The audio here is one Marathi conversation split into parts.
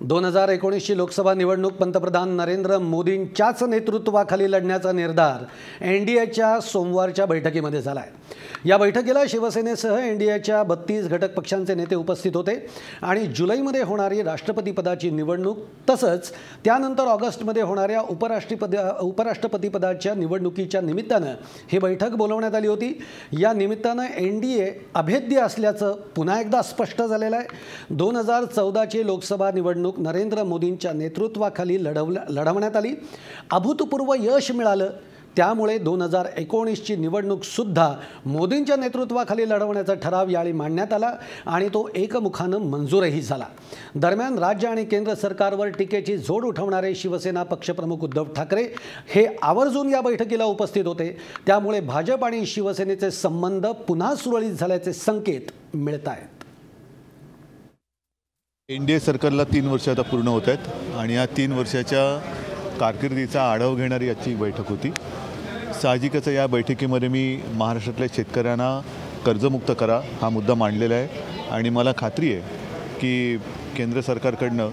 दोन हजार एकोणीसची लोकसभा निवडणूक पंतप्रधान नरेंद्र मोदींच्याच नेतृत्वाखाली लढण्याचा निर्धार एन डी एच्या सोमवारच्या बैठकीमध्ये झाला आहे या बैठकीला शिवसेनेसह एन डी एच्या बत्तीस घटक पक्षांचे नेते उपस्थित होते आणि जुलैमध्ये होणारी राष्ट्रपतीपदाची निवडणूक तसंच त्यानंतर ऑगस्टमध्ये होणाऱ्या उपराष्ट्रपती उपराष्ट्रपतीपदाच्या निवडणुकीच्या निमित्तानं ही बैठक बोलवण्यात आली होती. या निमित्तानं एन डी ए अभेद्य असल्याचं पुन्हा एकदा स्पष्ट झालेलं आहे. दोन हजार चौदाची लोकसभा निवडणूक नरेंद्र मोदींच्या नेतृत्वाखाली लढवल्या लढवण्यात आली. अभूतपूर्व यश मिळालं. त्यामुळे दोन हजार एकोणीसची निवडणूकसुद्धा मोदींच्या नेतृत्वाखाली लढवण्याचा ठराव यावेळी मांडण्यात आला आणि तो एकमुखानं मंजूरही झाला. दरम्यान राज्य आणि केंद्र सरकारवर टीकेची जोड उठवणारे शिवसेना पक्षप्रमुख उद्धव ठाकरे हे आवर्जून या बैठकीला उपस्थित होते. त्यामुळे भाजप आणि शिवसेनेचे संबंध पुन्हा सुरळीत झाल्याचे संकेत मिळत आहेत. एन डी ए सरकारला तीन वर्ष आता पूर्ण होत आहेत आणि या तीन वर्षाच्या कारकिर्दीचा आढावा घेणारी आजची बैठक होती. साहजिकच या बैठकीमध्ये मी महाराष्ट्रातल्या शेतकऱ्यांना कर्जमुक्त करा हा मुद्दा मांडलेला आहे. आणि मला खात्री आहे की केंद्र सरकारकडनं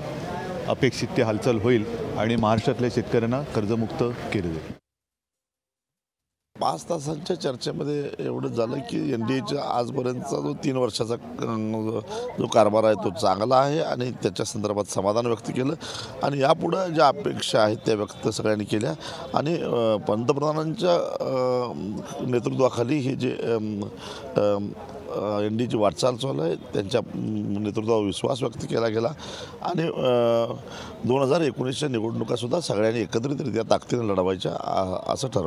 अपेक्षित ते हालचाल होईल आणि महाराष्ट्रातल्या शेतकऱ्यांना कर्जमुक्त केलं जाईल. पाच तासांच्या चर्चेमध्ये एवढं झालं की एन डी एच्या आजपर्यंतचा जो तीन वर्षाचा जो कारभार आहे तो चांगला आहे आणि त्याच्या संदर्भात समाधान व्यक्त केलं. आणि यापुढं ज्या अपेक्षा आहेत त्या व्यक्त सगळ्यांनी केल्या. आणि पंतप्रधानांच्या नेतृत्वाखाली हे जे एन डीची वाटचाल चालू आहे त्यांच्या नेतृत्वावर विश्वास व्यक्त केला गेला. आणि दोन हजार एकोणीसच्या निवडणुकासुद्धा सगळ्यांनी एकत्रितरित्या ताकदीने लढवायच्या आ- असं ठरवलं.